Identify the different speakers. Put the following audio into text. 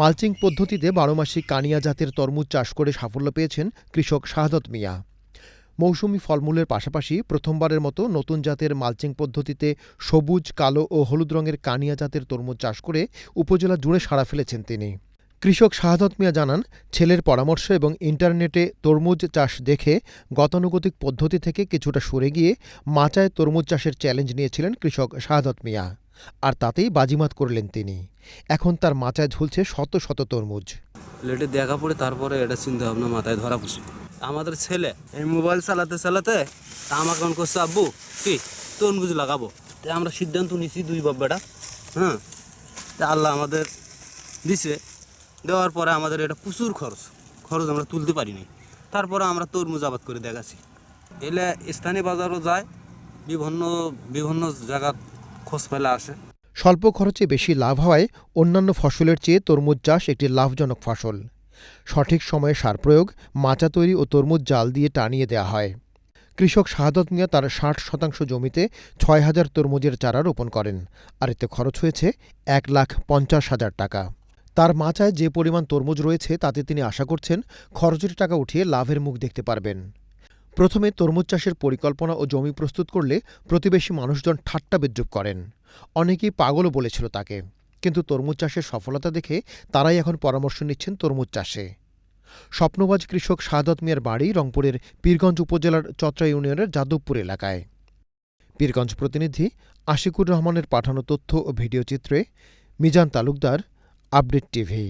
Speaker 1: Mulching পদ্ধতিতে বারোমাসিক কানিয়া জাতের তরমুজ চাষ করে সাফল্য পেয়েছেন কৃষক শাহাদত মিয়া। মৌসুমি ফলমূলের পাশাপাশি প্রথমবারের মতো নতুন জাতের মালচিং পদ্ধতিতে সবুজ, কালো ও হলুদ রঙের কানিয়া জাতের তরমুজ চাষ করে উপজেলা জুড়ে সাড়া ফেলেছেন তিনি। কৃষক শাহাদত মিয়া জানান, ছেলের পরামর্শ এবং ইন্টারনেটে তরমুজ চাষ দেখে গতানুগতিক পদ্ধতি থেকে কিছুটা সরে গিয়ে মাচায় তরমুজ চাষের চ্যালেঞ্জ নিয়েছিলেন কৃষক শাহাদত মিয়া। আর তাতেই বাজিমাত করলেন তিনি। এখন তার মাচায় ঝুলছে শত শত তরমুজ।
Speaker 2: লেটে দেখা পড়ে, তারপরে এটা চিন্তা ভাবনা মাথায় ধরা পড়ছে আমাদের ছেলে এই মোবাইল চালাতে চালাতে তা আমাকে মন করছে, আব্বু, কি তরমুজ লাগাবো? তাই আমরা সিদ্ধান্ত নিছি দুই বাপ বেটা হ্যাঁ? তা আল্লাহ আমাদের দিছে। দেওয়ার পরে আমাদের এটা প্রচুর খরচ। খরচ আমরা তুলতে পারিনি। তারপরে আমরা তরমুজ আবাদ করে দেখাচ্ছি। এলে স্থানীয় বাজারও যায়, বিভিন্ন বিভিন্ন জায়গা খোঁজ পেলে আসে।
Speaker 1: স্বল্প খরচে বেশি লাভ হওয়ায় অন্যান্য ফসলের চেয়ে তরমুজ চাষ একটি লাভজনক ফসল। সঠিক সময়ে সার প্রয়োগ, মাচা তৈরি ও তরমুজ জাল দিয়ে টানিয়ে দেওয়া হয়। কৃষক শাহাদত মিয়া তার ষাট শতাংশ জমিতে ছয় হাজার তরমুজের চারা রোপণ করেন আর এতে খরচ হয়েছে এক লাখ পঞ্চাশ হাজার টাকা। তার মাচায় যে পরিমাণ তরমুজ রয়েছে তাতে তিনি আশা করছেন খরচের টাকা উঠিয়ে লাভের মুখ দেখতে পারবেন। প্রথমে তরমুজ চাষের পরিকল্পনা ও জমি প্রস্তুত করলে প্রতিবেশী মানুষজন ঠাট্টা বিদ্রুপ করেন। অনেকেই পাগলও বলেছিল তাকে। কিন্তু তরমুজ চাষের সফলতা দেখে তারাই এখন পরামর্শ নিচ্ছেন তরমুজ চাষে। স্বপ্নবাজ কৃষক শাহাদত মিয়ার বাড়ি রংপুরের পীরগঞ্জ উপজেলার চত্রা ইউনিয়নের যাদবপুর এলাকায়। পীরগঞ্জ প্রতিনিধি আশিকুর রহমানের পাঠানো তথ্য ও ভিডিও চিত্রে মিজান তালুকদার, আপডেট টিভি।